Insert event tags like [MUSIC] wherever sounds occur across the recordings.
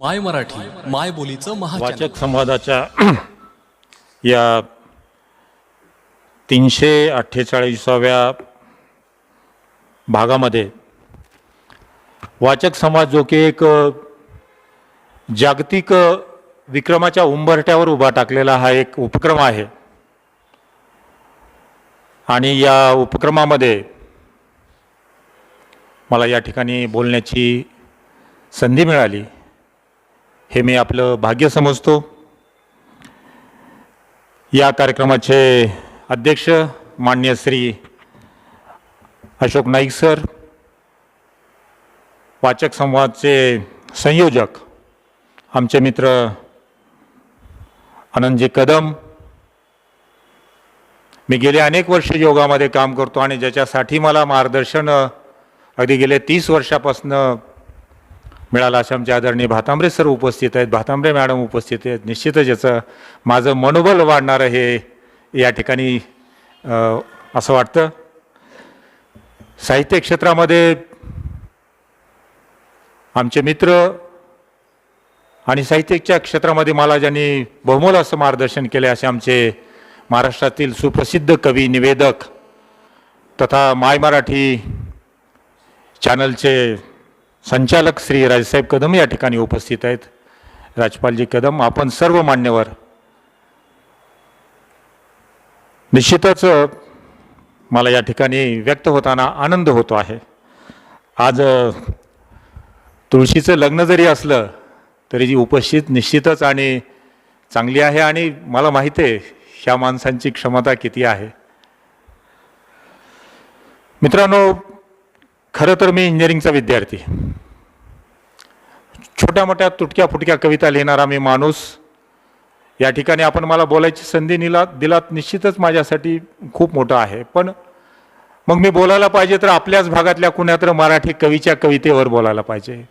माय मराठी माय बोलीचं महाचॅनल वाचक संवादाच्या [CLEARS THROAT] या तीनशे अठ्ठेचाळीसाव्या भागामध्ये वाचक समाज जो की एक जागतिक विक्रमाच्या उंबरट्यावर उभा टाकलेला हा एक उपक्रम आहे. आणि या उपक्रमामध्ये मला या ठिकाणी बोलण्याची संधी मिळाली. हे मी आपलं भाग्य समजतो. या कार्यक्रमाचे अध्यक्ष मान्य श्री अशोक नाईक सर वाचक संवादचे संयोजक आमचे मित्र आनंदजी कदम. मी गेले अनेक वर्ष योगामध्ये काम करतो आणि ज्याच्यासाठी मला मार्गदर्शन अगदी गेले तीस वर्षापासनं मिळाला असे आमचे आदरणीय भातांबरे सर उपस्थित आहेत. भातांबरे मॅडम उपस्थित आहेत. निश्चितच याचं माझं मनोबल वाढणारं हे या ठिकाणी असं वाटतं. साहित्य क्षेत्रामध्ये आमचे मित्र आणि साहित्यच्या क्षेत्रामध्ये मला ज्यांनी बहुमोल असं मार्गदर्शन केले असे आमचे महाराष्ट्रातील सुप्रसिद्ध कवी निवेदक तथा माय मराठी चॅनलचे संचालक श्री राजसाहेब कदम या ठिकाणी उपस्थित आहेत. राजपालजी कदम आपण सर्व मान्यवर. निश्चितच मला या ठिकाणी व्यक्त होताना आनंद होतो आहे. आज तुळशीचं लग्न जरी असलं तरी जी उपस्थित निश्चितच आणि चांगली आहे आणि मला माहिती आहे ह्या माणसांची क्षमता किती आहे. मित्रांनो खरं तर मी इंजिनिअरिंगचा विद्यार्थी. छोट्या मोठ्या तुटक्या फुटक्या कविता लिहिणारा मी माणूस. या ठिकाणी आपण मला बोलायची संधी निला दिलात निश्चितच माझ्यासाठी खूप मोठं आहे. पण मग मी बोलायला पाहिजे तर आपल्याच भागातल्या कुण्या तर मराठी कवीच्या कवितेवर बोलायला पाहिजे.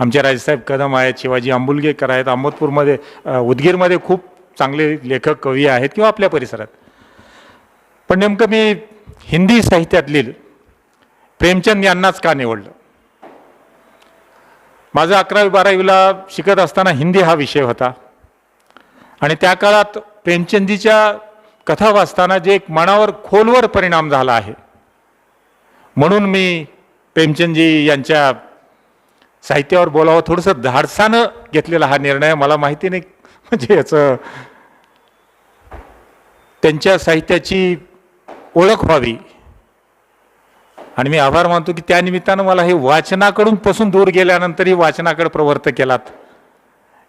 आमचे राजसाहेब कदम आहेत शिवाजी आंबुलगेकर आहेत अहमदपूरमध्ये उदगीरमध्ये खूप चांगले लेखक कवी आहेत किंवा आपल्या परिसरात. पण नेमकं मी हिंदी साहित्यातील प्रेमचंद यांनाच का निवडलं? माझं अकरावी बारावीला शिकत असताना हिंदी हा विषय होता. आणि त्या काळात प्रेमचंदीच्या कथा वाचताना जे एक मनावर खोलवर परिणाम झाला आहे. म्हणून मी प्रेमचंदजी यांच्या साहित्यावर बोलावं थोडंसं धाडसानं घेतलेला हा निर्णय. मला माहिती नाही म्हणजे याचं त्यांच्या साहित्याची ओळख व्हावी. आणि मी आभार मानतो की त्या निमित्तानं मला हे वाचनाकडून पासून दूर गेल्यानंतरही वाचनाकडे प्रवर्त केलात.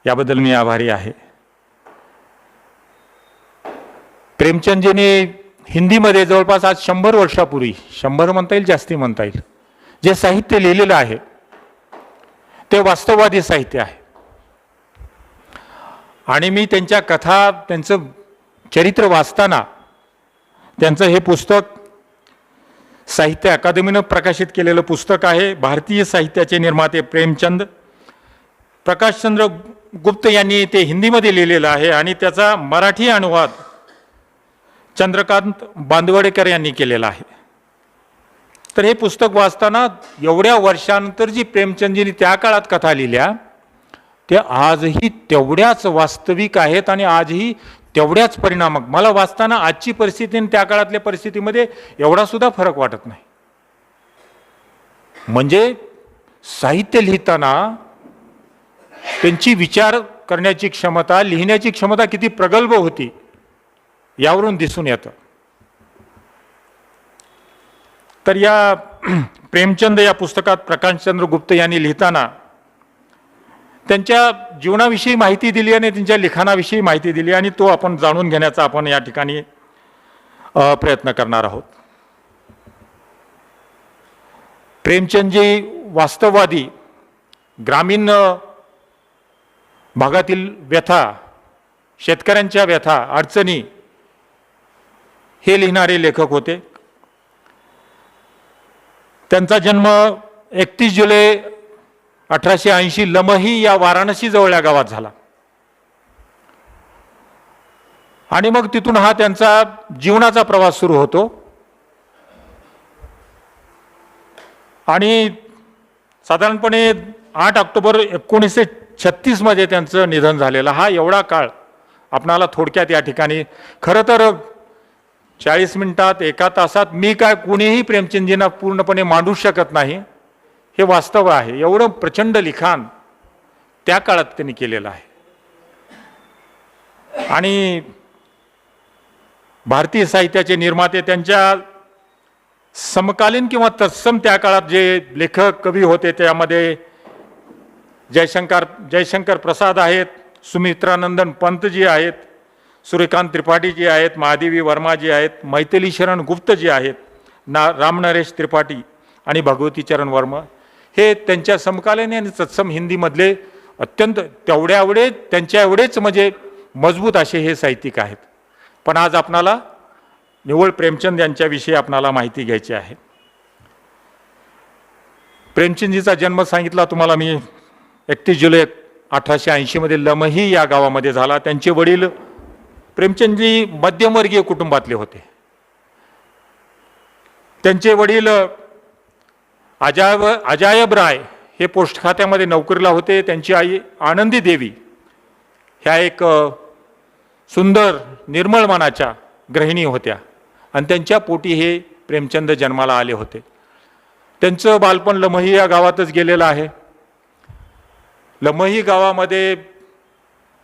याबद्दल मी आभारी आहे. प्रेमचंदजीने हिंदीमध्ये जवळपास आज शंभर वर्षापूर्वी शंभर म्हणता येईल जास्ती म्हणता येईल जे साहित्य लिहिलेलं आहे ते वास्तववादी साहित्य आहे. आणि मी त्यांच्या कथा त्यांचं चरित्र वाचताना त्यांचं हे पुस्तक साहित्य अकादमीनं प्रकाशित केलेलं पुस्तक आहे भारतीय साहित्याचे निर्माते प्रेमचंद. प्रकाशचंद्र गुप्त यांनी ते हिंदीमध्ये लिहिलेलं आहे आणि त्याचा मराठी अनुवाद चंद्रकांत बांदवडेकर यांनी केलेला आहे. तर हे पुस्तक वाचताना एवढ्या वर्षानंतर जी प्रेमचंदजींनी त्या काळात कथा लिहिल्या त्या आजही तेवढ्याच वास्तविक आहेत आणि आजही तेवढ्याच परिणामक. मला वाचताना आजची परिस्थिती आणि त्या काळातल्या परिस्थितीमध्ये एवढा सुद्धा फरक वाटत नाही. म्हणजे साहित्य लिहिताना त्यांची विचार करण्याची क्षमता लिहिण्याची क्षमता किती प्रगल्भ होती यावरून दिसून येतं. तर या [CLEARS THROAT] प्रेमचंद या पुस्तकात प्रकाशचंद्र गुप्त यांनी लिहिताना त्यांच्या जीवनाविषयी माहिती दिली आणि त्यांच्या लिखाणाविषयी माहिती दिली आणि तो आपण जाणून घेण्याचा आपण या ठिकाणी प्रयत्न करणार आहोत. प्रेमचंदजी वास्तववादी ग्रामीण भागातील व्यथा शेतकऱ्यांच्या व्यथा अडचणी हे लिहिणारे लेखक होते. त्यांचा जन्म एकतीस जुलै अठराशे ऐंशी लमही या वाराणसी जवळल्या गावात झाला. आणि मग तिथून हा त्यांचा जीवनाचा प्रवास सुरू होतो. आणि साधारणपणे आठ ऑक्टोबर एकोणीसशे छत्तीसमध्ये त्यांचं निधन झालेलं हा एवढा काळ आपणाला थोडक्यात या ठिकाणी खरं तर चाळीस मिनिटात एका तासात मी काय कुणीही प्रेमचंदजींना पूर्णपणे मांडू शकत नाही. हे वास्तव आहे. एवढं प्रचंड लिखाण त्या काळात त्यांनी केलेलं आहे. आणि भारतीय साहित्याचे निर्माते त्यांच्या समकालीन किंवा तत्सम त्या काळात जे लेखक कवी होते त्यामध्ये जयशंकर जयशंकर प्रसाद आहेत सुमित्रानंदन पंतजी आहेत सूर्यकांत त्रिपाठीजी आहेत महादेवी वर्माजी आहेत मैथिली शरण गुप्तजी आहेत ना रामनरेश त्रिपाठी आणि भगवतीचरण वर्मा. हे त्यांच्या समकालीन आणि तत्सम हिंदीमधले अत्यंत तेवढ्या एवढे त्यांच्या एवढेच म्हणजे मजबूत असे हे साहित्यिक आहेत. पण आज आपणाला निव्वळ प्रेमचंद यांच्याविषयी आपणाला माहिती घ्यायची आहे. प्रेमचंदजीचा जन्म सांगितला तुम्हाला मी एकतीस जुलै अठराशे ऐंशीमध्ये लमही या गावामध्ये झाला. त्यांचे वडील प्रेमचंदजी मध्यमवर्गीय कुटुंबातले होते. त्यांचे वडील अजायब अजायब राय हे पोस्ट खात्यामध्ये नोकरीला होते. त्यांची आई आनंदी देवी ह्या एक सुंदर निर्मळ मनाच्या गृहिणी होत्या. आणि त्यांच्या पोटी हे प्रेमचंद जन्माला आले होते. त्यांचं बालपण लमही या गावातच गेलेलं आहे. लमही गावामध्ये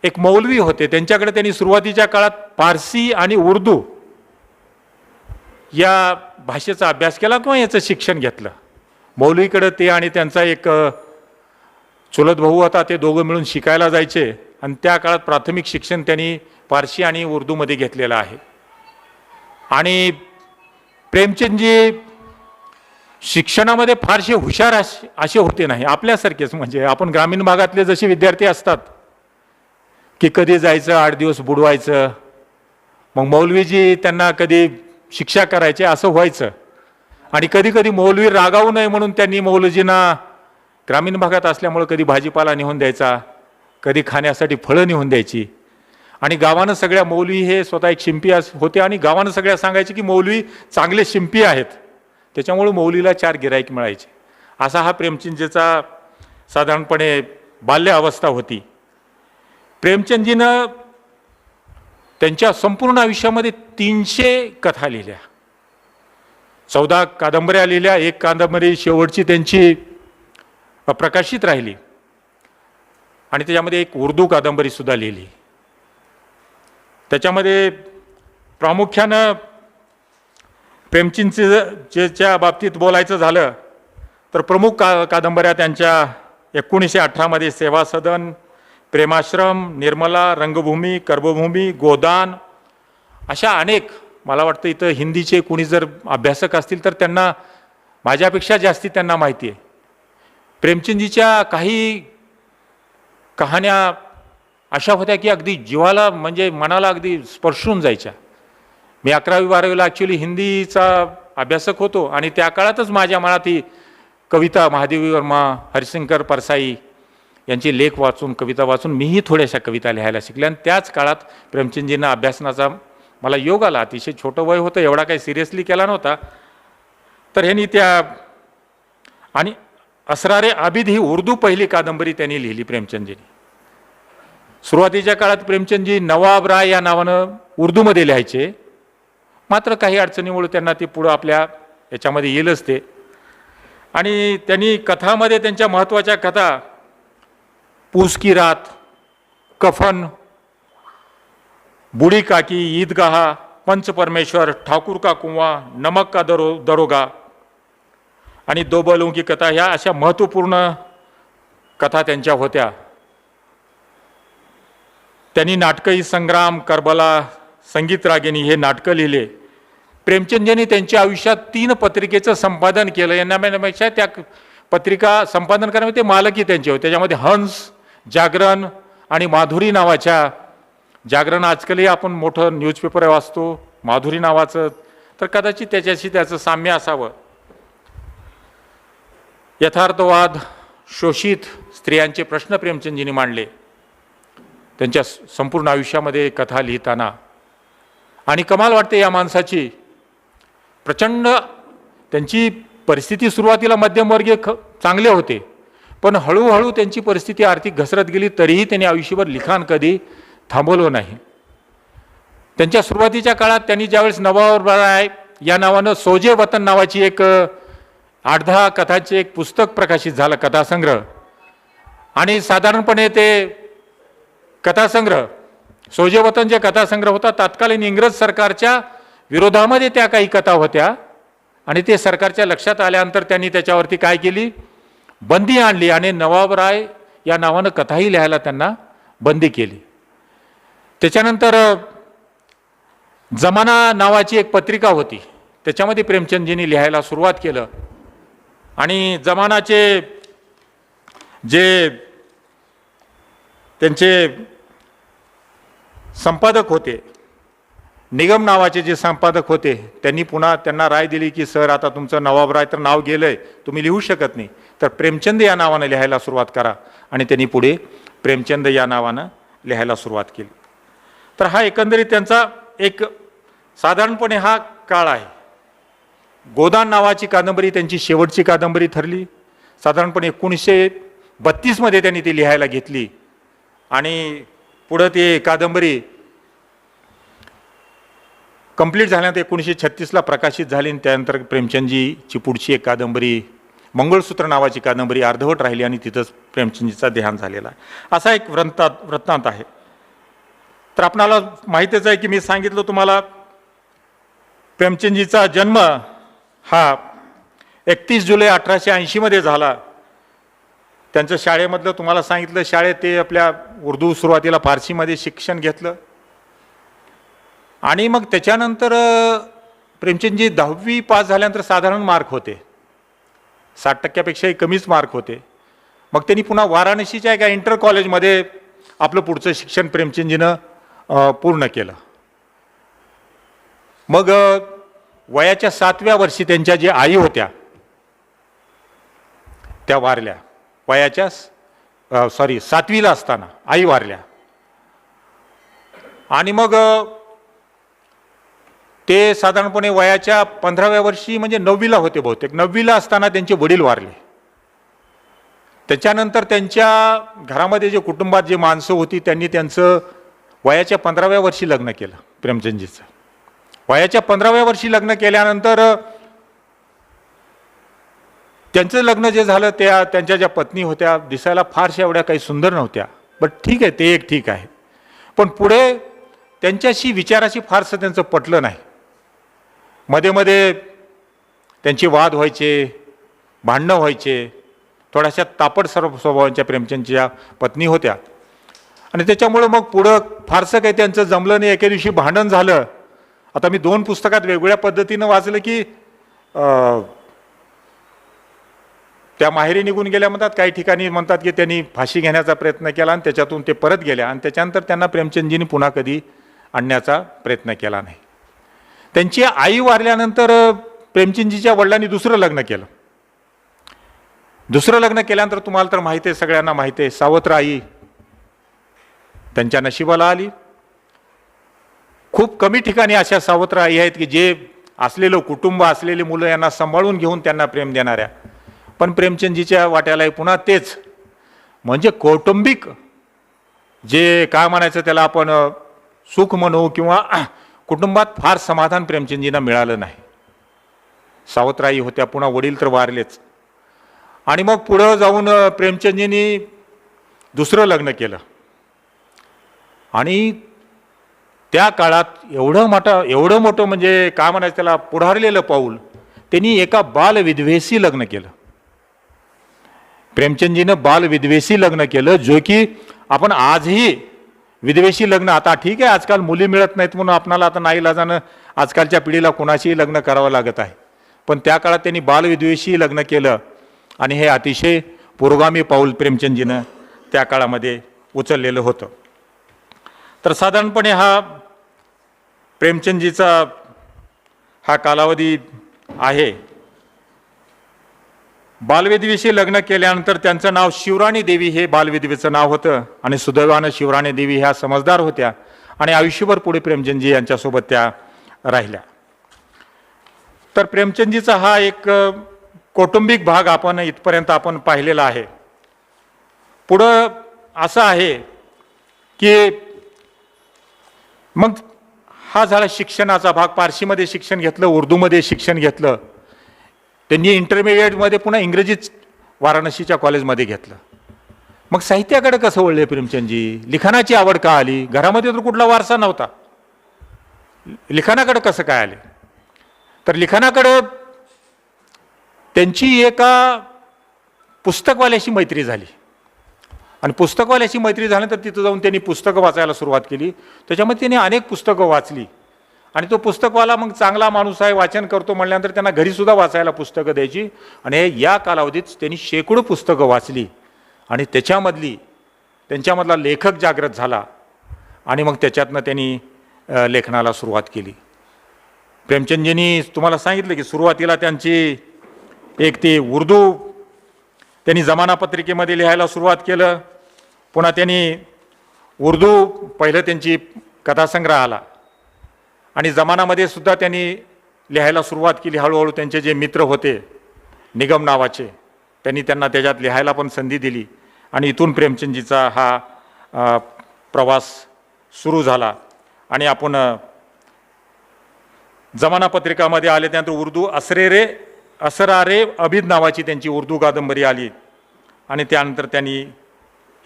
एक मौलवी होते. त्यांच्याकडे त्यांनी सुरुवातीच्या काळात पारसी आणि उर्दू या भाषेचा अभ्यास केला किंवा याचं शिक्षण घेतलं. मौलवीकडे ते आणि त्यांचा एक चुलत भाऊ होता ते दोघं मिळून शिकायला जायचे. आणि त्या काळात प्राथमिक शिक्षण त्यांनी फारशी आणि उर्दूमध्ये घेतलेलं आहे. आणि प्रेमचंदजी शिक्षणामध्ये फारसे हुशार असे असे होते नाही. आपल्यासारखेच म्हणजे आपण ग्रामीण भागातले जसे विद्यार्थी असतात की कधी जायचं आठ दिवस बुडवायचं मग मौलवीजी त्यांना कधी शिक्षा करायची असं व्हायचं. आणि कधी कधी मौलवी रागावू नये म्हणून त्यांनी मौलजींना ग्रामीण भागात असल्यामुळं कधी भाजीपाला नेऊन द्यायचा कधी खाण्यासाठी फळं नेऊन द्यायची. आणि गावानं सगळ्या मौलवी हे स्वतः एक शिंपी अस होते आणि गावानं सगळ्या सांगायचे की मौलवी चांगले शिंपी आहेत. त्याच्यामुळं मौलीला चार गिराईक मिळायचे. असा हा प्रेमचंदजीचा साधारणपणे बाल्य अवस्था होती. प्रेमचंदजीनं त्यांच्या संपूर्ण आयुष्यामध्ये तीनशे कथा लिहिल्या. चौदा कादंबऱ्या लिहिल्या. एक कादंबरी शेवटची त्यांची प्रकाशित राहिली. आणि त्याच्यामध्ये एक उर्दू कादंबरीसुद्धा लिहिली. त्याच्यामध्ये प्रामुख्यानं प्रेमचिंचेच्या बाबतीत बोलायचं झालं तर प्रमुख का कादंबऱ्या त्यांच्या एकोणीसशे अठरामध्ये सेवा सदन प्रेमाश्रम निर्मला रंगभूमी कर्मभूमी गोदान अशा अनेक मला वाटतं इथं हिंदीचे कोणी जर अभ्यासक असतील तर त्यांना माझ्यापेक्षा जास्ती त्यांना माहिती आहे. प्रेमचंदजीच्या काही कहाण्या अशा होत्या की अगदी जीवाला म्हणजे मनाला अगदी स्पर्शून जायच्या. मी अकरावी बारावीला ॲक्च्युली हिंदीचा अभ्यासक होतो आणि त्या काळातच माझ्या मनात ही कविता महादेवी वर्मा हरिशंकर परसाई यांचे लेख वाचून कविता वाचून मीही थोड्याशा कविता लिहायला शिकल्या आणि त्याच काळात प्रेमचंदजींना अभ्यासनाचा मला योग आला अतिशय छोटं वय होतं एवढा काही सिरियसली केला नव्हता. तर ह्यांनी त्या आणि असरारे आबिद ही उर्दू पहिली कादंबरी त्यांनी लिहिली प्रेमचंदजींनी. सुरुवातीच्या काळात प्रेमचंदजी नवाब राय या नावानं उर्दूमध्ये लिहायचे. मात्र काही अडचणीमुळे त्यांना ती पुढं आपल्या याच्यामध्ये येईलच ते. आणि त्यांनी कथामध्ये त्यांच्या महत्त्वाच्या कथा पूस की रात कफन बुढ़ी काकी ईदगाह पंच परमेश्वर ठाकूर का कुंवा नमक का दरो दरोगा। आणि दो बलों की कथा ह्या अशा महत्त्वपूर्ण कथा त्यांच्या होत्या. त्यांनी नाटकही संग्राम करबला संगीत रागिणी हे नाटकं लिहिले. प्रेमचंदजींनी त्यांच्या आयुष्यात तीन पत्रिकेचं संपादन केलं. यांना त्या पत्रिका संपादन करण्यामध्ये ते मालकी त्यांचे होते. त्याच्यामध्ये हंस जागरण आणि माधुरी नावाच्या जागरण आजकालही आपण मोठं न्यूजपेपर वाचतो माधुरी नावाचं. तर कदाचित त्याच्याशी त्याचं साम्य असावं. यथार्थवाद शोषित स्त्रियांचे प्रश्न प्रेमचंदजींनी मांडले. त्यांच्या संपूर्ण आयुष्यामध्ये कथा लिहिताना. आणि कमाल वाटते या माणसाची. प्रचंड त्यांची परिस्थिती सुरुवातीला मध्यमवर्गीय ख चांगले होते. पण हळूहळू त्यांची परिस्थिती आर्थिक घसरत गेली तरीही त्यांनी आयुष्यभर लिखाण कधी थांबवलं नाही. त्यांच्या सुरुवातीच्या काळात त्यांनी ज्यावेळेस नवाबराय या नावानं सोजे वतन नावाची एक आठ दहा कथांचे एक पुस्तक प्रकाशित झालं कथासंग्रह. आणि साधारणपणे ते कथासंग्रह सोजे वतन जे कथासंग्रह होता तत्कालीन इंग्रज सरकारच्या विरोधामध्ये त्या काही कथा होत्या आणि ते सरकारच्या लक्षात आल्यानंतर त्यांनी त्याच्यावरती काय केली? बंदी आणली आणि नवाबराय या नावानं कथाही लिहायला त्यांना बंदी केली. त्याच्यानंतर जमाना नावाची एक पत्रिका होती. त्याच्यामध्ये प्रेमचंदजींनी लिहायला सुरुवात केलं. आणि जमानाचे जे त्यांचे संपादक होते निगम नावाचे जे संपादक होते त्यांनी पुन्हा त्यांना राय दिली की सर आता तुमचं नवाबराय तर नाव गेलं आहे तुम्ही लिहू शकत नाही. तर प्रेमचंद या नावानं लिहायला सुरुवात करा. आणि त्यांनी पुढे प्रेमचंद या नावानं लिहायला सुरुवात केली. तर हा एकंदरीत त्यांचा एक साधारणपणे हा काळ आहे. गोदान नावाची कादंबरी त्यांची शेवटची कादंबरी ठरली. साधारणपणे एकोणीसशे बत्तीसमध्ये त्यांनी ती लिहायला घेतली. आणि पुढं ती कादंबरी कंप्लीट झाल्यानंतर एकोणीसशे छत्तीसला प्रकाशित झाली आणि त्यानंतर प्रेमचंदजीची पुढची एक कादंबरी मंगळसूत्र नावाची कादंबरी अर्धवट राहिली आणि तिथंच प्रेमचंदजीचा देहांत झालेला असा एक वृत्तांत वृत्तांत आहे. तर आपणाला माहितीच आहे की मी सांगितलं तुम्हाला प्रेमचंदजीचा जन्म हा एकतीस जुलै अठराशे ऐंशीमध्ये झाला. त्यांचं शाळेमधलं तुम्हाला सांगितलं शाळेत ते आपल्या उर्दू सुरुवातीला फारसीमध्ये शिक्षण घेतलं. आणि मग त्याच्यानंतर प्रेमचंदजी दहावी पास झाल्यानंतर साधारण मार्क होते. साठ टक्क्यापेक्षाही कमीच मार्क होते. मग त्यांनी पुन्हा वाराणसीच्या एका इंटर कॉलेजमध्ये आपलं पुढचं शिक्षण प्रेमचंदजीनं पूर्ण केलं. मग वयाच्या सातव्या वर्षी त्यांच्या जे आई होत्या त्या वारल्या. वयाच्या सॉरी सातवीला असताना आई वारल्या. आणि मग ते साधारणपणे वयाच्या पंधराव्या वर्षी म्हणजे नववीला होते बहुतेक. नववीला असताना त्यांचे वडील वारले. त्याच्यानंतर त्यांच्या घरामध्ये जे कुटुंबात जे माणसं होती त्यांनी त्यांचं वयाच्या पंधराव्या वर्षी लग्न केलं प्रेमचंदजीचं. वयाच्या पंधराव्या वर्षी लग्न केल्यानंतर त्यांचं लग्न जे झालं त्या त्यांच्या ज्या पत्नी होत्या दिसायला फारशा एवढ्या काही सुंदर नव्हत्या. बट ठीक आहे ते एक ठीक आहे. पण पुढे त्यांच्याशी विचाराशी फारसं त्यांचं पटलं नाही. मध्ये मध्ये त्यांचे वाद व्हायचे भांडणं व्हायचे. थोड्याशा तापड सर्व स्वभावांच्या प्रेमचंदच्या पत्नी होत्या. आणि त्याच्यामुळं मग पुढं फारसं काही त्यांचं जमलं नाही. एके दिवशी भांडण झालं. आता मी दोन पुस्तकात वेगवेगळ्या पद्धतीनं वाचलं की त्या माहेरी निघून गेल्या म्हणतात काही ठिकाणी म्हणतात की त्यांनी फाशी घेण्याचा प्रयत्न केला आणि त्याच्यातून ते परत गेल्या आणि त्याच्यानंतर त्यांना प्रेमचंदजींनी पुन्हा कधी आणण्याचा प्रयत्न केला नाही. त्यांची आई वारल्यानंतर प्रेमचंदजीच्या वडिलांनी दुसरं लग्न केलं. दुसरं लग्न केल्यानंतर तुम्हाला तर माहिती आहे सगळ्यांना माहिती आहे सावत्र आई त्यांच्या नशिबाला आली. खूप कमी ठिकाणी अशा सावत्र आई आहेत की जे असलेलं कुटुंब असलेली मुलं यांना सांभाळून घेऊन त्यांना प्रेम देणाऱ्या. पण प्रेमचंदजीच्या वाट्यालाही पुन्हा तेच. म्हणजे कौटुंबिक जे काय म्हणायचं त्याला आपण सुख म्हणू किंवा [CLEARS THROAT] कुटुंबात फार समाधान प्रेमचंदजींना मिळालं नाही. सावत्राई होत्या पुन्हा वडील तर वारलेच. आणि मग पुढं जाऊन प्रेमचंदजींनी दुसरं लग्न केलं. आणि त्या काळात एवढं मोठं एवढं मोठं म्हणजे काय म्हणायचं त्याला पुढारलेलं पाऊल त्यांनी एका बालविधवेशी लग्न केलं. प्रेमचंदजीनं बालविद्वेशी लग्न केलं जो की आपण आजही विद्वेशी लग्न आता ठीक आहे आजकाल मुली मिळत नाहीत म्हणून आपणाला आता नाही लाजानं आजकालच्या पिढीला कोणाशीही लग्न करावं लागत आहे. पण त्या काळात त्यांनी बालविद्वेशी लग्न केलं आणि हे अतिशय पुरोगामी पाऊल प्रेमचंदजीनं त्या काळामध्ये उचललेलं होतं. तर साधारणपणे हा प्रेमचंदजीचा हा कालावधी आहे. बालविधीविषयी लग्न केल्यानंतर त्यांचं नाव शिवराणी देवी हे बालविधवीचं नाव होतं आणि सुदैवानं शिवराणी देवी ह्या समजदार होत्या आणि आयुष्यभर पुढे प्रेमचंदजी यांच्यासोबत त्या राहिल्या. तर प्रेमचंदजीचा हा एक कौटुंबिक भाग आपण इथपर्यंत आपण पाहिलेला आहे. पुढं असं आहे की मग हा झाला शिक्षणाचा भाग. पारशीमध्ये शिक्षण घेतलं उर्दूमध्ये शिक्षण घेतलं. त्यांनी इंटरमिडिएटमध्ये पुन्हा इंग्रजीच वाराणसीच्या कॉलेजमध्ये घेतलं. मग साहित्याकडे कसं वळले प्रेमचंदजी? लिखाणाची आवड का आली? घरामध्ये तर कुठला वारसा नव्हता. लिखाणाकडे कसं काय आले? तर लिखाणाकडं त्यांची एका पुस्तकवाल्याशी मैत्री झाली. आणि पुस्तकवाल्याशी मैत्री झाल्यानंतर तिथं जाऊन त्यांनी पुस्तकं वाचायला सुरुवात केली. त्याच्यामध्ये त्यांनी अनेक पुस्तकं वाचली. आणि तो पुस्तकवाला मग चांगला माणूस आहे वाचन करतो म्हणल्यानंतर त्यांना घरीसुद्धा वाचायला पुस्तकं द्यायची. आणि या कालावधीत त्यांनी शेकडो पुस्तकं वाचली. आणि त्याच्यामधली त्यांच्यामधला लेखक जागृत झाला. आणि मग त्याच्यातनं त्यांनी लेखनाला सुरुवात केली. प्रेमचंदजींनी तुम्हाला सांगितलं की सुरुवातीला त्यांची एक ती उर्दू त्यांनी जमाना पत्रिकेमध्ये लिहायला सुरुवात केलं. पुन्हा त्यांनी उर्दू पहिलं त्यांची कथासंग्रह आला आणि जमानामध्ये सुद्धा त्यांनी लिहायला सुरुवात केली. हळूहळू त्यांचे जे मित्र होते निगम नावाचे त्यांनी त्यांना त्याच्यात लिहायला पण संधी दिली. आणि इथून प्रेमचंदजीचा हा प्रवास सुरू झाला. आणि आपण जमाना पत्रिकामध्ये आले त्यानंतर उर्दू असरे रे असरारे अभिद नावाची त्यांची उर्दू कादंबरी आली. आणि त्यानंतर त्यांनी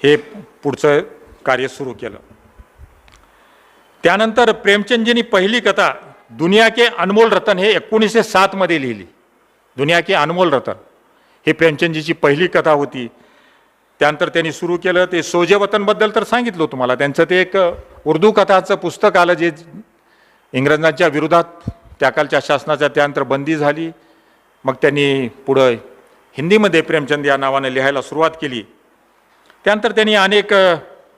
हे पुढचं कार्य सुरू केलं. त्यानंतर प्रेमचंदजींनी पहिली कथा दुनिया के अनमोल रतन हे एकोणीसशे सातमध्ये लिहिली. दुनिया के अनमोल रतन हे प्रेमचंदजीची पहिली कथा होती. त्यानंतर त्यांनी सुरू केलं ते सोजे वतनबद्दल तर सांगितलं तुम्हाला त्यांचं ते एक उर्दू कथाचं पुस्तक आलं जे इंग्रजांच्या विरोधात त्या कालच्या शासनाच्या त्यानंतर बंदी झाली. मग त्यांनी पुढं हिंदीमध्ये प्रेमचंद या नावाने लिहायला सुरुवात केली. त्यानंतर त्यांनी अनेक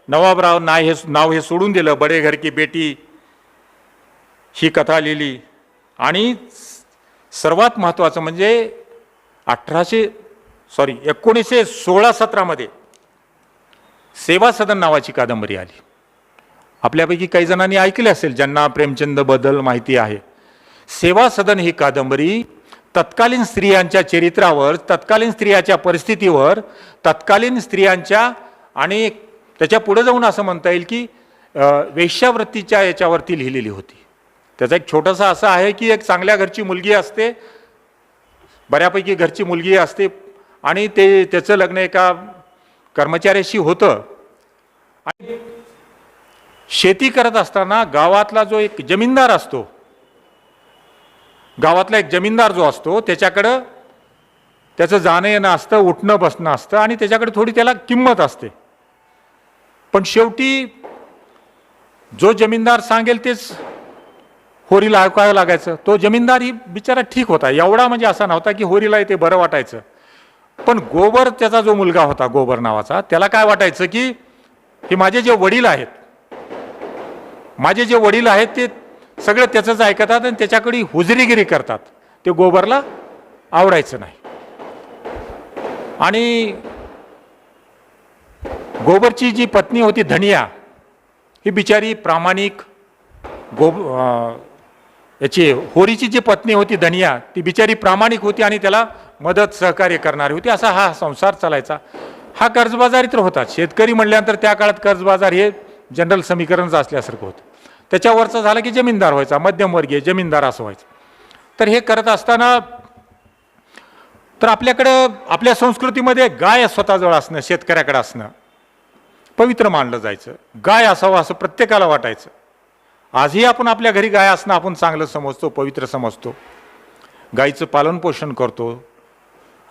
नवाबराव नाय हे नाव हे सोडून दिलं. बडे घर की बेटी ही कथा लिहिली. आणि सर्वात महत्त्वाचं म्हणजे अठराशे सॉरी एकोणीसशे सोळा सतरामध्ये सेवा सदन नावाची कादंबरी आली. आपल्यापैकी काही जणांनी ऐकले असेल ज्यांना प्रेमचंदबद्दल माहिती आहे. सेवा सदन ही कादंबरी तत्कालीन स्त्रियांच्या चरित्रावर तत्कालीन स्त्रियाच्या परिस्थितीवर तत्कालीन स्त्रियांच्या आणि त्याच्या पुढे जाऊन असं म्हणता येईल की वेश्यावृत्तीच्या याच्यावरती लिहिलेली होती. त्याचा एक छोटासा असं आहे की एक चांगल्या घरची मुलगी असते बऱ्यापैकी घरची मुलगी असते आणि ते त्याचं लग्न एका कर्मचाऱ्याशी होतं. आणि शेती करत असताना गावातला जो एक जमीनदार असतो गावातला एक जमीनदार जो असतो त्याच्याकडं त्याचं जाणं येणं असतं उठणं बसणं असतं आणि त्याच्याकडे थोडी त्याला किंमत असते. पण शेवटी जो जमीनदार सांगेल तेच होरीला ऐकावं लागायचं. तो जमीनदार ही बिचारा ठीक होता. एवढा म्हणजे असा नव्हता की होरीला ते बरं वाटायचं. पण गोबर त्याचा जो मुलगा होता गोबर नावाचा त्याला काय वाटायचं की हे माझे जे वडील आहेत माझे जे वडील आहेत ते सगळं त्याचंच ऐकतात आणि त्याच्याकडे हुजरीगिरी करतात. ते गोबरला आवडायचं नाही. आणि गोबरची जी पत्नी होती धनिया ही बिचारी प्रामाणिक गो याची होरीची जी पत्नी होती धनिया ती बिचारी प्रामाणिक होती आणि त्याला मदत सहकार्य करणारी होती. असा हा संसार चालायचा. हा कर्जबाजारी तर होता शेतकरी म्हणल्यानंतर त्या काळात कर्जबाजार हे जनरल समीकरणच असल्यासारखं होतं. त्याच्यावरचं झालं की जमीनदार व्हायचा मध्यमवर्गीय जमीनदार असं व्हायचं. तर हे करत असताना तर आपल्याकडं आपल्या संस्कृतीमध्ये गाय स्वतःजवळ असणं शेतकऱ्याकडे असणं पवित्र मानलं जायचं. गाय असावं असं प्रत्येकाला वाटायचं. आजही आपण आपल्या घरी गाय असणं आपण चांगलं समजतो पवित्र समजतो. गायीचं पालनपोषण करतो.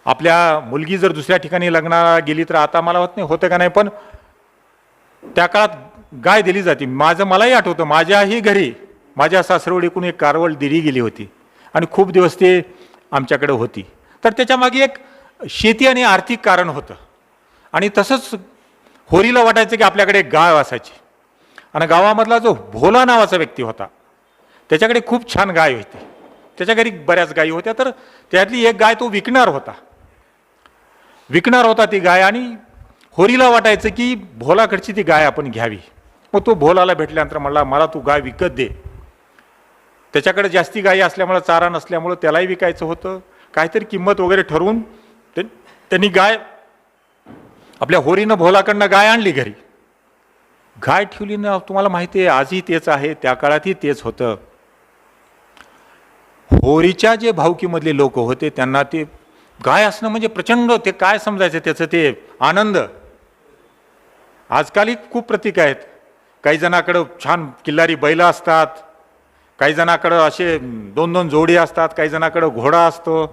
आपल्या मुलगी जर दुसऱ्या ठिकाणी लग्नाला गेली तर आता मला होत नाही होतं का नाही पण त्या काळात गाय दिली जाते. माझं मलाही आठवतं माझ्याही घरी माझ्या सासरवडीकडून एक कारवळ दिली गेली होती आणि खूप दिवस ते आमच्याकडे होती. तर त्याच्यामागे एक शेती आणि आर्थिक कारण होतं. आणि तसंच होरीला वाटायचं की आपल्याकडे एक गाय असायची. आणि गावामधला जो भोला नावाचा व्यक्ती होता त्याच्याकडे खूप छान गाय होती. त्याच्या घरी बऱ्याच गायी होत्या तर त्यातली एक गाय तो विकणार होता. विकणार होता ती गाय आणि होरीला वाटायचं की भोलाकडची ती गाय आपण घ्यावी. मग तो भोलाला भेटल्यानंतर म्हणला मला तू गाय विकत दे. त्याच्याकडे जास्ती गायी असल्यामुळं चारा नसल्यामुळं त्यालाही विकायचं होतं. काहीतरी किंमत वगैरे ठरवून ते- त्यांनी गाय आपल्या होरीनं भोलाकडनं गाय आणली घरी. गाय ठेवली ना तुम्हाला माहिती आहे आजही तेच आहे त्या काळातही तेच होतं. होरीच्या जे भावकीमधले लोक होते त्यांना ते गाय असणं म्हणजे प्रचंड ते काय समजायचं त्याचं ते आनंद. आजकालही खूप प्रतीक आहेत. काही जणाकडं छान किल्लारी बैलं असतात काही जणाकडं असे दोन दोन जोडी असतात काही जणाकडं घोडा असतो.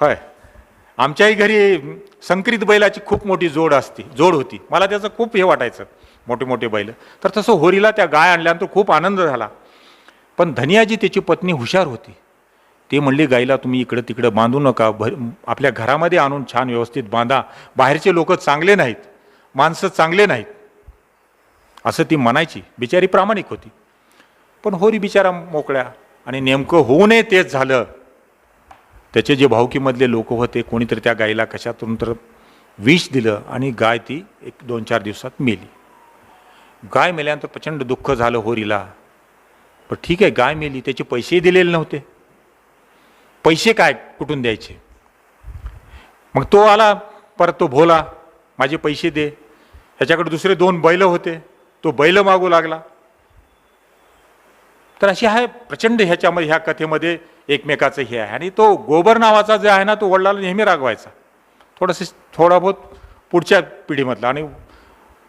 होय. आमच्याही घरी संकरित बैलाची खूप मोठी जोड असते जोड होती. मला त्याचं खूप हे वाटायचं मोठे मोठे बैल. तर तसं होरीला त्या गाय आणल्यानंतर खूप आनंद झाला. पण धनियाजी त्याची पत्नी हुशार होती. ते म्हणले गाईला तुम्ही इकडं तिकडं बांधू नका. भर आपल्या घरामध्ये आणून छान व्यवस्थित बांधा. बाहेरचे लोक चांगले नाहीत. माणसं चांगले नाहीत. असं ती म्हणायची. बिचारी प्रामाणिक होती. पण होरी बिचारा मोकळ्या आणि नेमकं होऊ नये तेच झालं. त्याचे जे भावकीमधले लोक होते कोणीतरी त्या गायीला कशातून तर विष दिलं आणि गाय ती एक दोन चार दिवसात मेली. गाय मेल्यानंतर प्रचंड दुःख झालं होरीला. पण ठीक आहे गाय मेली त्याचे पैसेही दिलेले नव्हते. पैसे काय कुठून द्यायचे? मग तो आला परत तो भोला माझे पैसे दे. ह्याच्याकडे दुसरे दोन बैल होते तो बैल मागू लागला. तर अशी आहे प्रचंड ह्याच्यामध्ये ह्या कथेमध्ये एकमेकाचं हे आहे. आणि तो गोबर नावाचा जे आहे ना तो वडिलाला नेहमी रागवायचा. थोडंसं थोडा बहुत पुढच्या पिढीमधला. आणि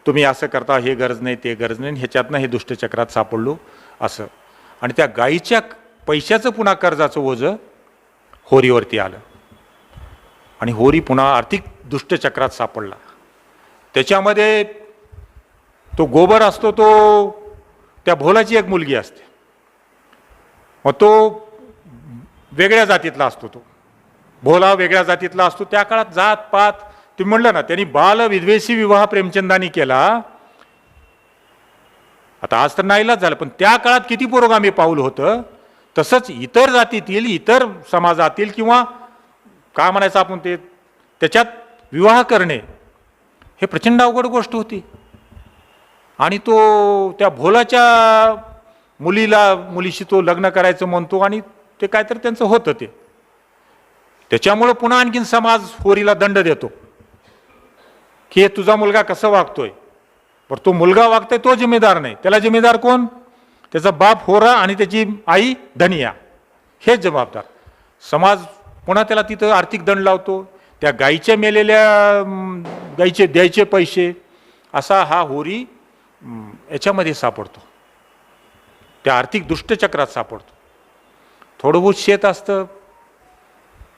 तुम्ही असं करता हे गरज नाही ते गरज नाही ह्याच्यातनं हे दुष्टचक्रात सापडलो असं. आणि त्या गाईच्या पैशाचं पुन्हा कर्जाचं ओझं होरीवरती आलं. आणि होरी पुन्हा आर्थिक दुष्टचक्रात सापडला. त्याच्यामध्ये तो गोबर असतो तो त्या भोलाची एक मुलगी असते. मग तो वेगळ्या जातीतला असतो तो. भोला वेगळ्या जातीतला असतो. त्या काळात जात पात तुम्ही म्हणलं ना त्यांनी बाल विद्वेषी विवाह प्रेमचंदानी केला. आता आज तर नाहीलाच झालं पण त्या काळात किती पुरोगामी पाऊल होतं? तसंच इतर जातीतील इतर समाजातील किंवा का म्हणायचं आपण ते त्याच्यात विवाह करणे हे प्रचंड अवघड गोष्ट होती. आणि तो त्या भोलाच्या मुलीला मुलीशी तो लग्न करायचं म्हणतो आणि ते काहीतरी त्यांचं होतं ते. त्याच्यामुळं पुन्हा आणखीन समाज होरीला दंड देतो. की हे तुझा मुलगा कसं वागतोय? पण तो मुलगा वागतोय तो जिम्मेदार नाही. त्याला जिम्मेदार कोण? त्याचा बाप होरा आणि त्याची आई धनिया. हेच जबाबदार. समाज पुन्हा त्याला तिथं आर्थिक दंड लावतो. त्या गाईच्या मेलेल्या गाईचे द्यायचे पैसे असा हा होरी याच्यामध्ये सापडतो. त्या आर्थिक दुष्टचक्रात सापडतो. थोडं बहुत शेत असतं.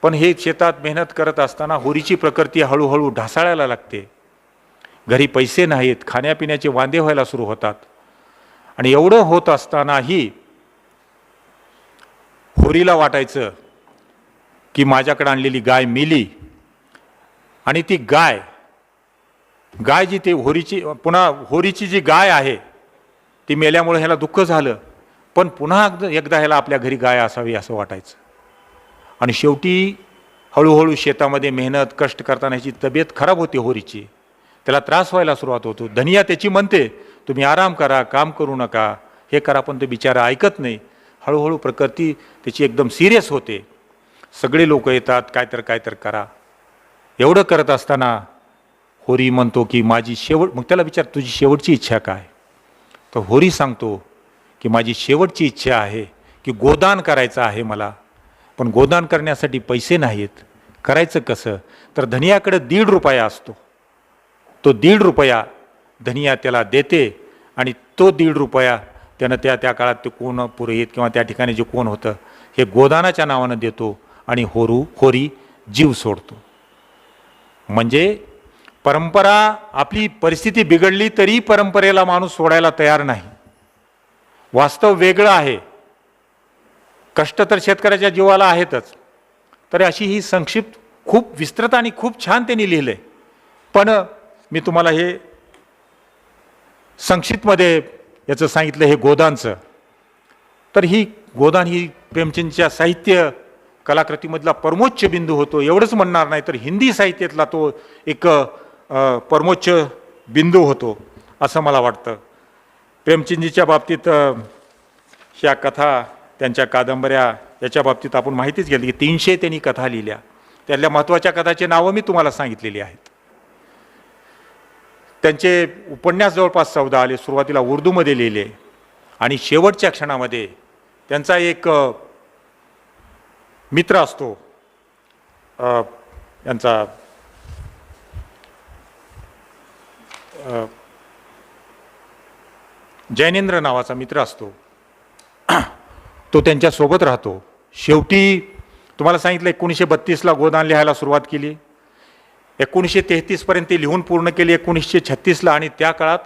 पण हे शेतात मेहनत करत असताना होरीची प्रकृती हळूहळू ढासाळायला लागते. घरी पैसे नाहीत खाण्यापिण्याचे वांदे व्हायला सुरू होतात. आणि एवढं होत असतानाही होरीला वाटायचं की माझ्याकडे आणलेली गाय मेली. आणि ती गाय गाय जी ते होरीची पुन्हा होरीची जी गाय आहे ती मेल्यामुळे ह्याला दुःख झालं. पण पुन्हा एकदा- ह्याला आपल्या घरी गाय असावी असं वाटायचं. आणि शेवटी हळूहळू शेतामध्ये मेहनत कष्ट करताना ह्याची तब्येत खराब होते होरीची. त्याला त्रास व्हायला सुरुवात होतो. धनिया त्याची म्हणते तुम्ही आराम करा काम करू नका. हे करा पण ते बिचारा ऐकत नाही. हळूहळू प्रकृती त्याची एकदम सिरियस होते. सगळे लोक येतात काय तर काय तर करा. एवढं करत असताना होरी म्हणतो की माझी शेवट मग त्याला विचार तुझी शेवटची इच्छा काय? तर होरी सांगतो की माझी शेवटची इच्छा आहे की गोदान करायचं आहे मला. पण गोदान करण्यासाठी पैसे नाहीत. करायचं कसं? तर धनियाकडे दीड रुपया असतो. तो दीड रुपया धनिया त्याला देते आणि तो दीड रुपया त्यानं त्या त्या काळात ते कोण पुरोहित किंवा त्या ठिकाणी जे कोण होतं हे गोदानाच्या नावानं देतो आणि होरू होरी जीव सोडतो. म्हणजे परंपरा आपली परिस्थिती बिघडली तरी परंपरेला माणूस सोडायला तयार नाही. वास्तव वेगळं आहे. कष्ट तर शेतकऱ्याच्या जीवाला आहेतच. तर अशी ही संक्षिप्त खूप विस्तृत आणि खूप छान त्यांनी लिहिलं. आहे पण मी तुम्हाला हे संक्षिप्तमध्ये याचं सांगितलं हे गोदानचं. तर ही गोदान ही प्रेमचंदच्या साहित्य कलाकृतीमधला परमोच्च बिंदू होतो एवढंच म्हणणार नाही तर हिंदी साहित्यातला तो एक परमोच्च बिंदू होतो असं मला वाटतं. प्रेमचंदजीच्या बाबतीत ह्या कथा त्यांच्या कादंबऱ्या याच्या बाबतीत आपण माहितीच घेतली की तीनशे त्यांनी कथा लिहिल्या. त्यातल्या महत्त्वाच्या कथाची नावं मी तुम्हाला सांगितलेली आहेत. त्यांचे उपन्यास जवळपास चौदा आले सुरुवातीला उर्दूमध्ये लिहिले आणि शेवटच्या क्षणामध्ये त्यांचा एक मित्र असतो यांचा जैनेंद्र नावाचा मित्र असतो. तो त्यांच्यासोबत राहतो. शेवटी तुम्हाला सांगितलं एकोणीसशे बत्तीसला गोदान लिहायला सुरुवात केली. एकोणीसशे तेहतीसपर्यंत लिहून पूर्ण केली. एकोणीसशे छत्तीसला आणि त्या काळात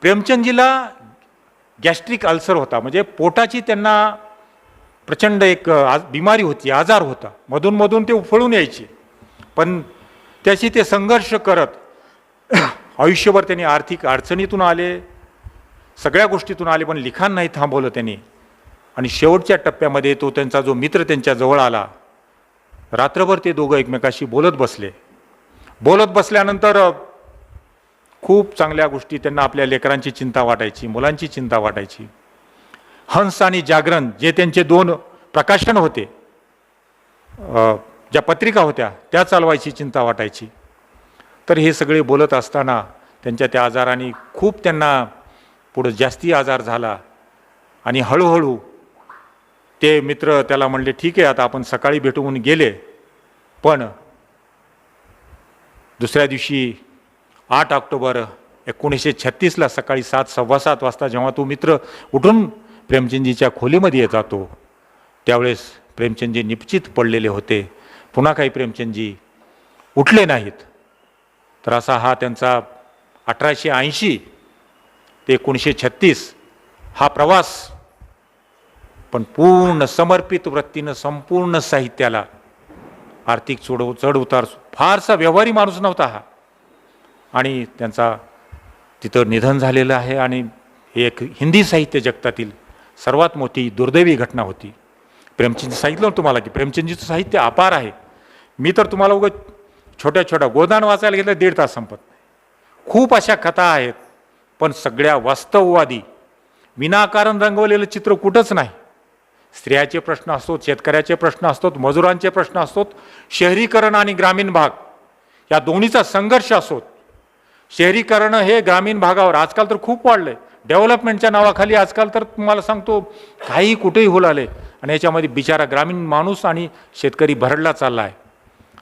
प्रेमचंदजीला गॅस्ट्रिक अल्सर होता. म्हणजे पोटाची त्यांना प्रचंड एक आज बिमारी होती आजार होता. मधूनमधून ते उफळून यायचे. पण त्याशी ते संघर्ष करत आयुष्यभर त्यांनी आर्थिक अडचणीतून आले. सगळ्या गोष्टीतून आले पण लिखाण नाही थांबवलं त्यांनी. आणि शेवटच्या टप्प्यामध्ये तो त्यांचा जो मित्र त्यांच्याजवळ आला रात्रभर ते दोघं एकमेकाशी बोलत बसले. बोलत बसल्यानंतर खूप चांगल्या गोष्टी त्यांना आपल्या लेकरांची चिंता वाटायची मुलांची चिंता वाटायची. हंस आणि जागरण जे त्यांचे दोन प्रकाशन होते ज्या पत्रिका होत्या त्या चालवायची चिंता वाटायची. तर हे सगळे बोलत असताना त्यांच्या त्या आजाराने खूप त्यांना पुढं जास्ती आजार झाला आणि हळूहळू ते मित्र त्याला म्हणले ठीक आहे आता आपण सकाळी भेटून गेले. पण दुसऱ्या दिवशी आठ ऑक्टोबर एकोणीसशे छत्तीसला सकाळी सात सव्वा सात वाजता जेव्हा तो मित्र उठून प्रेमचंदजीच्या खोलीमध्ये जातो त्यावेळेस प्रेमचंदजी निपचित पडलेले होते. पुन्हा काही प्रेमचंदजी उठले नाहीत. तर असा हा त्यांचा अठराशे ऐंशी ते एकोणीसशे छत्तीस हा प्रवास पण पूर्ण समर्पित वृत्तीनं संपूर्ण साहित्याला आर्थिक चढ चढ उतार फारसा व्यवहारी माणूस नव्हता हा. आणि त्यांचा तिथं निधन झालेलं आहे आणि हे एक हिंदी साहित्य जगतातील सर्वात मोठी दुर्दैवी घटना होती. प्रेमचंद सांगितलं तुम्हाला की प्रेमचंदजीचं साहित्य अपार आहे. मी तर तुम्हाला उगं छोट्या छोट्या गोदान वाचायला घेतलं दीड तास संपत खूप अशा कथा आहेत. पण सगळ्या वास्तववादी विनाकारण रंगवलेलं चित्र कुठंच नाही. स्त्रियाचे प्रश्न असतोत शेतकऱ्याचे प्रश्न असतोत मजुरांचे प्रश्न असतोत शहरीकरण आणि ग्रामीण भाग या दोन्हीचा संघर्ष असोत. शहरीकरण हे ग्रामीण भागावर आजकाल तर खूप वाढलंय. डेव्हलपमेंटच्या नावाखाली आजकाल तर तुम्हाला सांगतो काही कुठेही होलाले आणि याच्यामध्ये बिचारा ग्रामीण माणूस आणि शेतकरी भरडला चालला आहे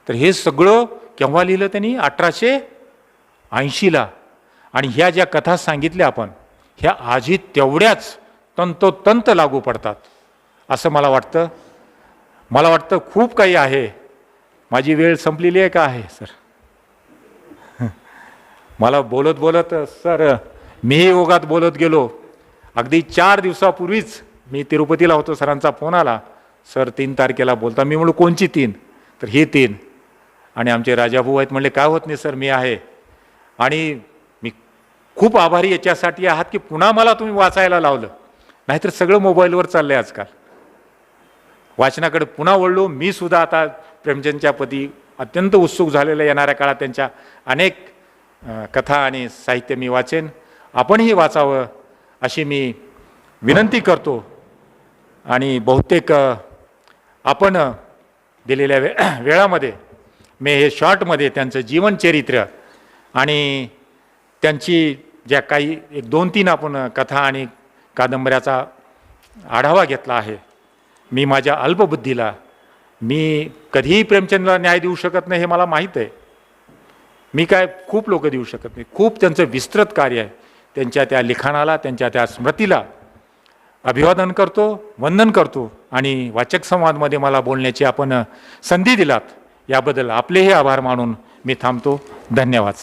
तर हे सगळं केव्हा लिहिलं त्यांनी? अठराशे ऐंशीला. आणि ह्या ज्या कथा सांगितल्या आपण ह्या आजी तेवढ्याच तंतोतंत लागू पडतात. असं मला वाटतं. मला वाटतं खूप काही आहे. माझी वेळ संपलेली आहे का आहे सर? [LAUGHS] मला बोलत बोलत सर मीही ओघात बोलत गेलो. अगदी चार दिवसापूर्वीच मी तिरुपतीला होतो सरांचा फोन आला. सर तीन तारखेला बोलता. मी म्हणलो कोणची तीन? तर ही तीन. आणि आमचे राजाभाऊ आहेत म्हणले काय होत नाही सर मी आहे. आणि खूप आभारी याच्यासाठी आहात की पुन्हा मला तुम्ही वाचायला लावलं. नाहीतर सगळं मोबाईलवर चाललं आहे आजकाल. वाचनाकडे पुन्हा वळलो मी सुद्धा आता प्रेमचंदच्या पती अत्यंत उत्सुक झालेल्या येणाऱ्या काळात त्यांच्या अनेक कथा आणि साहित्य मी वाचेन. आपणही वाचावं अशी मी विनंती करतो. आणि बहुतेक आपण दिलेल्या वे [CLEARS THROAT] वेळामध्ये मी हे शॉर्टमध्ये त्यांचं जीवनचरित्र आणि त्यांची ज्या काही एक दोन तीन आपण कथा आणि कादंबऱ्याचा आढावा घेतला आहे. मी माझ्या अल्पबुद्धीला मी कधीही प्रेमचंदला न्याय देऊ शकत नाही हे मला माहीत आहे. मी काय खूप लोक देऊ शकत नाही. खूप त्यांचं विस्तृत कार्य आहे. त्यांच्या त्या लिखाणाला त्यांच्या त्या स्मृतीला अभिवादन करतो वंदन करतो आणि वाचक संवादमध्ये मला बोलण्याची आपण संधी दिलात. याबद्दल आपलेही आभार मानून मी थांबतो. धन्यवाद.